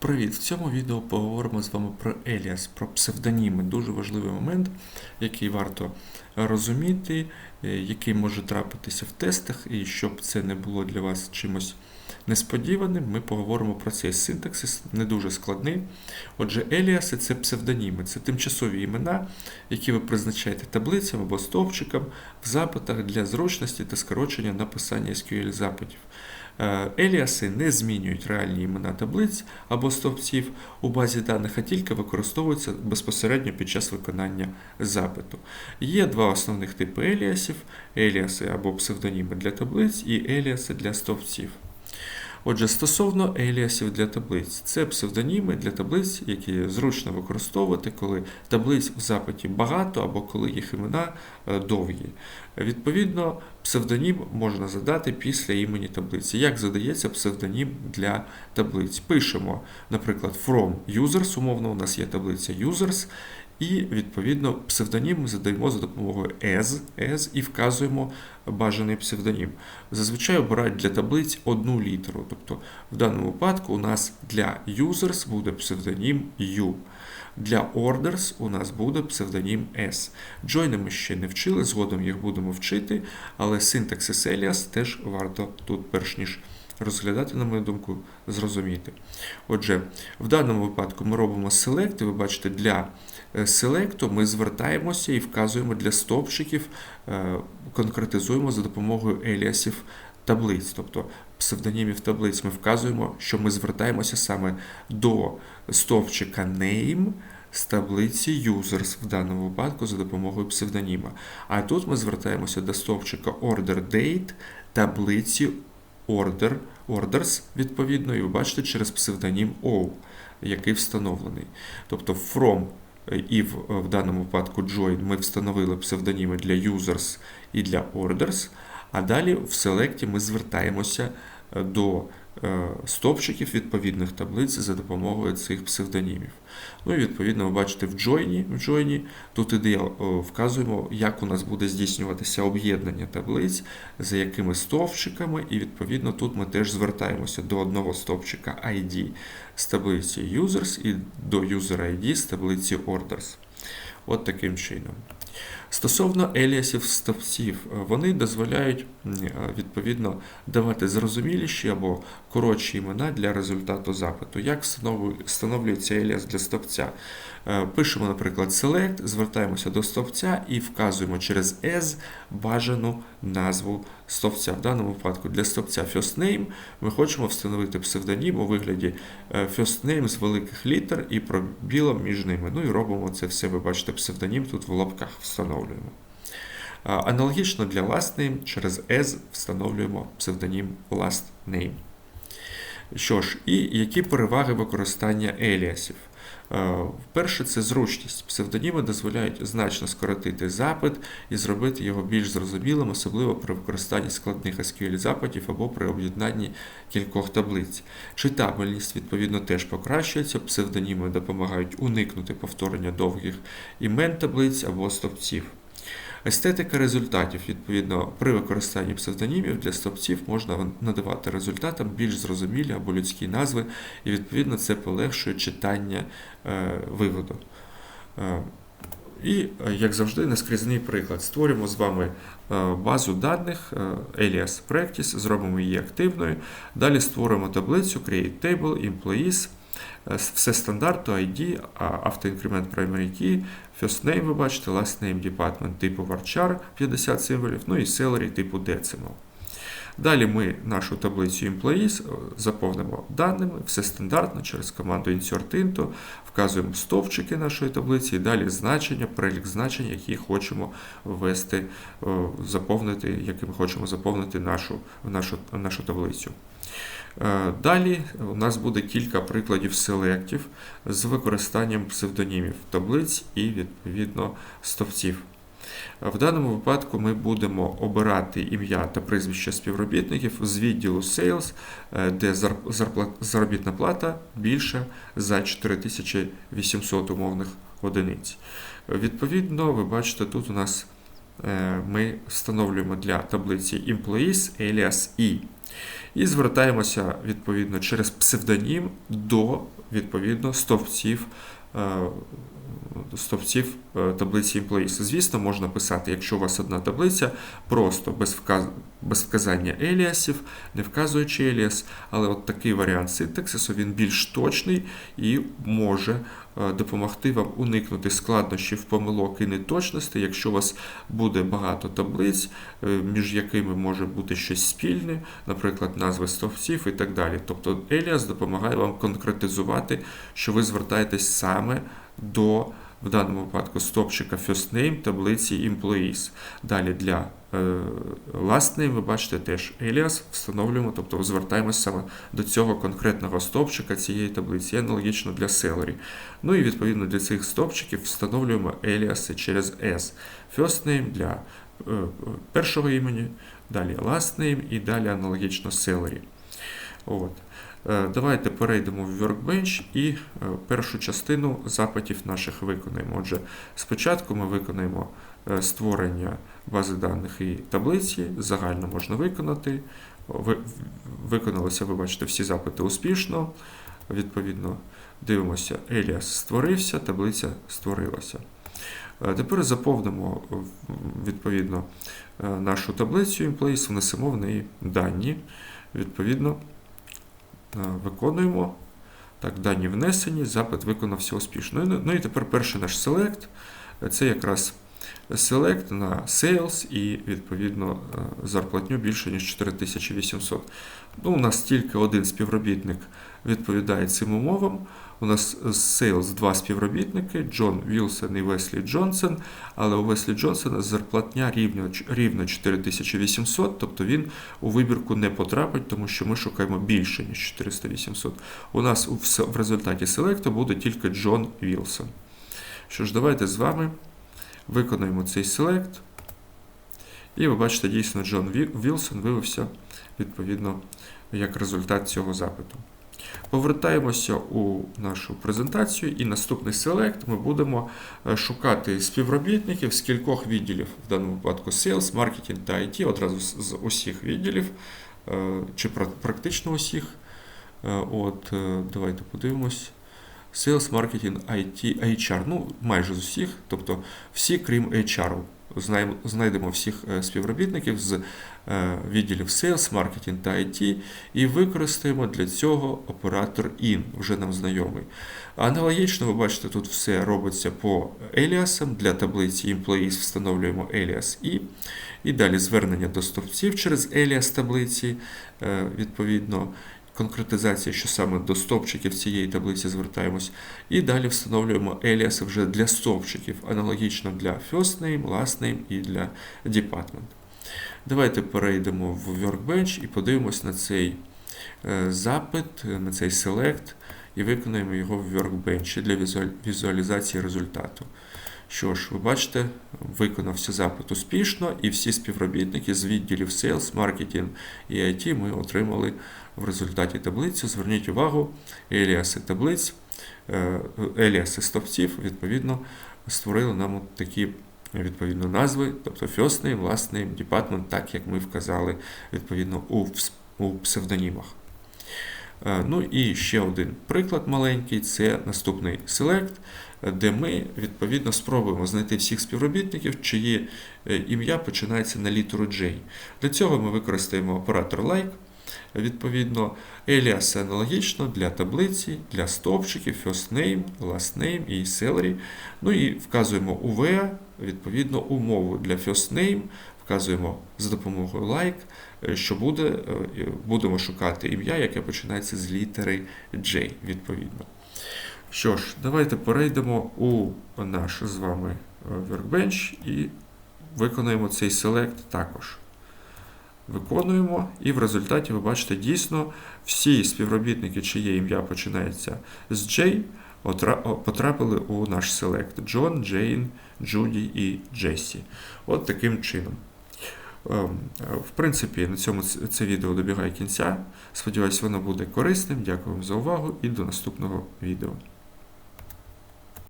Привіт! В цьому відео поговоримо з вами про Еліас, про псевдоніми. Дуже важливий момент, який варто розуміти, е, який може трапитися в тестах, і щоб це не було для вас чимось несподіваним, ми поговоримо про цей синтаксис, не дуже складний. Отже, еліаси це псевдоніми, це тимчасові імена, які ви призначаєте таблицям або стовпчикам в запитах для зручності та скорочення написання SQL запитів. Еліаси не змінюють реальні імена таблиць або стовпців у базі даних, а тільки використовуються безпосередньо під час виконання запиту. Є два основних типи еліасів: еліаси або псевдоніми для таблиць і еліаси для стовпців. Отже, стосовно еліасів для таблиць, це псевдоніми для таблиць, які зручно використовувати, коли таблиць в запиті багато або коли їх імена е, довгі. Відповідно, псевдонім можна задати після імені таблиці. Як задається псевдонім для таблиць? Пишемо, наприклад, from users, умовно, у нас є таблиця users. І, відповідно, псевдонім ми задаємо за допомогою as, as і вказуємо бажаний псевдонім. Зазвичай обирають для таблиць одну літеру. Тобто, в даному випадку у нас для users буде псевдонім U. Для orders у нас буде псевдонім S. Джойни ми ще не вчили, згодом їх будемо вчити, але синтаксис alias теж варто тут, перш ніж розглядати, на мою думку, зрозуміти. Отже, в даному випадку ми робимо select, і ви бачите, для селекту ми звертаємося і вказуємо для стовпчиків, е, конкретизуємо за допомогою еліасів таблиць, тобто псевдонімів таблиць. Ми вказуємо, що ми звертаємося саме до стовпчика name з таблиці users в даному випадку за допомогою псевдоніма. А тут ми звертаємося до стовпчика order date таблиці order, orders, відповідно, і ви бачите через псевдонім O, який встановлений. Тобто from і в, в даному випадку join ми встановили псевдоніми для users і для orders, а далі в селекті ми звертаємося до е, стовпчиків відповідних таблиць за допомогою цих псевдонімів. Ну і відповідно ви бачите в join, в join тут ідея вказуємо, як у нас буде здійснюватися об'єднання таблиць, за якими стовпчиками, і відповідно тут ми теж звертаємося до одного стовпчика ID з таблиці users і до user ID з таблиці orders. От таким чином. Стосовно еліасів стовпців, вони дозволяють відповідно давати зрозуміліші або коротші імена для результату запиту. Як встановлюється еліас для стовпця? Е, пишемо, наприклад, select, звертаємося до стовпця і вказуємо через S бажану назву стовпця. В даному випадку для стовпця firstname ми хочемо встановити псевдонім у вигляді е, firstname з великих літер і пробілом між ними. Ну і робимо це все. Ви бачите, псевдонім тут в лапках встановлюємо. Аналогічно для lastname через as встановлюємо псевдонім lastname. Що ж, і які переваги використання еліасів? Перше, це зручність. Псевдоніми дозволяють значно скоротити запит і зробити його більш зрозумілим, особливо при використанні складних SQL запитів або при об'єднанні кількох таблиць. Читабельність, відповідно, теж покращується. Псевдоніми допомагають уникнути повторення довгих імен таблиць або стовпців. Естетика результатів. Відповідно, при використанні псевдонімів для стовпців можна надавати результатам більш зрозумілі або людські назви, і відповідно це полегшує читання е, виводу. Е, і, як завжди, наскрізний приклад. Створюємо з вами е, базу даних Alias Practice, зробимо її активною. Далі створимо таблицю Create Table, Employees. Все стандарту, ID, автоінкремент primary key, first name, ви бачите, last name department типу varchar 50 символів, ну і salary типу decimal. Далі ми нашу таблицю employees заповнимо даними, все стандартно через команду insert into, вказуємо стовпчики нашої таблиці і далі значення, перелік значень, які хочемо ввести, заповнити, якими хочемо заповнити нашу, нашу, нашу таблицю. Е, далі у нас буде кілька прикладів селектів з використанням псевдонімів таблиць і, відповідно, стовців. В даному випадку ми будемо обирати ім'я та прізвище співробітників з відділу Sales, е, де заробітна плата більша за 4800 умовних одиниць. Відповідно, ви бачите, тут у нас е, ми встановлюємо для таблиці Employees alias E. І звертаємося відповідно через псевдонім до відповідно стовпців. Стовпців е, таблиці employees. Звісно, можна писати, якщо у вас одна таблиця, просто без, вказ... без вказання еліасів, не вказуючи еліас, але от такий варіант синтаксису він більш точний і може е, допомогти вам уникнути складнощів, помилок і неточностей, якщо у вас буде багато таблиць, е, між якими може бути щось спільне, наприклад, назви стовпців і так далі. Тобто еліас допомагає вам конкретизувати, що ви звертаєтесь саме до в даному випадку стопчика first name таблиці employees. Далі для е, last name ви бачите теж alias встановлюємо, тобто звертаємося саме до цього конкретного стопчика цієї таблиці, аналогічно для celery. Ну і відповідно для цих стопчиків встановлюємо alias через S. First name для е, першого імені, далі last name і далі аналогічно celery. От. Е, Давайте перейдемо в Workbench і е, першу частину запитів наших виконаємо. Отже, спочатку ми виконаємо е, створення бази даних і таблиці, загально можна виконати. Ви- Виконалося, ви бачите, всі запити успішно. Відповідно, дивимося, Еліас створився, таблиця створилася. Тепер заповнимо відповідно нашу таблицю Employees, внесемо в неї дані. Відповідно, виконуємо. Так, дані внесені, запит виконався успішно. Ну, Ну і тепер перший наш селект. Це якраз select на sales і, відповідно, е, зарплатню більше, ніж 4800. Ну, у нас тільки один співробітник відповідає цим умовам. У нас з Sales два співробітники Джон Вілсон і Веслі Джонсон, але у Веслі Джонсона зарплатня рівно, рівно 4800, тобто він у вибірку не потрапить, тому що ми шукаємо більше, ніж 400-800. У нас в результаті селекту буде тільки Джон Вілсон. Що ж, давайте з вами виконаємо цей селект. І ви бачите, дійсно, Джон Вілсон виявився відповідно як результат цього запиту. Повертаємося у нашу презентацію, і наступний селект ми будемо е, шукати співробітників з кількох відділів, в даному випадку Sales, Marketing та IT, одразу з усіх відділів, е, чи практично усіх. Е, От, давайте подивимось. Sales, Marketing, IT, HR, ну майже з усіх, тобто всі, крім HR. Знайдемо всіх е, співробітників з е, відділів Sales, Marketing та IT і використаємо для цього оператор IN, вже нам знайомий. Аналогічно, ви бачите, тут все робиться по еліасам. Для таблиці Employees встановлюємо еліас І. І далі звернення до стовпців через еліас таблиці, е, відповідно. Конкретизація, що саме до стовпчиків цієї таблиці звертаємось. І далі встановлюємо еліаси вже для стовпчиків, аналогічно для first name, last name і для department. Давайте перейдемо в Workbench і подивимось на цей е, запит, на цей select і виконаємо його в Workbench для візуалізації результату. Що ж, ви бачите, виконався запит успішно, і всі співробітники з відділів Sales, Marketing і IT ми отримали в результаті таблицю. Зверніть увагу, еліаси таблиць, е, еліаси стовпців, відповідно, створили нам такі відповідно назви, тобто first name, last так як ми вказали відповідно у псевдонімах. Е, Ну і ще один приклад маленький це наступний select, де ми відповідно спробуємо знайти всіх співробітників, чиї е, ім'я починається на літеру J. Для цього ми використаємо оператор like. Відповідно, еліаси аналогічно для таблиці, для стовпчиків, first name, last name і salary. Ну і вказуємо UV, відповідно, умову для first name, вказуємо за допомогою like, е, що буде, е, будемо шукати ім'я, яке починається з літери J, відповідно. Що ж, давайте перейдемо у наш з вами е, Workbench і виконаємо цей select також. Виконуємо, і в результаті ви бачите дійсно всі співробітники, чиє ім'я починається з J, потрапили у наш селект Джон, Джейн, Джуді і Джесі. От таким чином. Ем, е, В принципі, на цьому це відео добігає кінця. Сподіваюсь, воно буде корисним. Дякую вам за увагу і до наступного відео.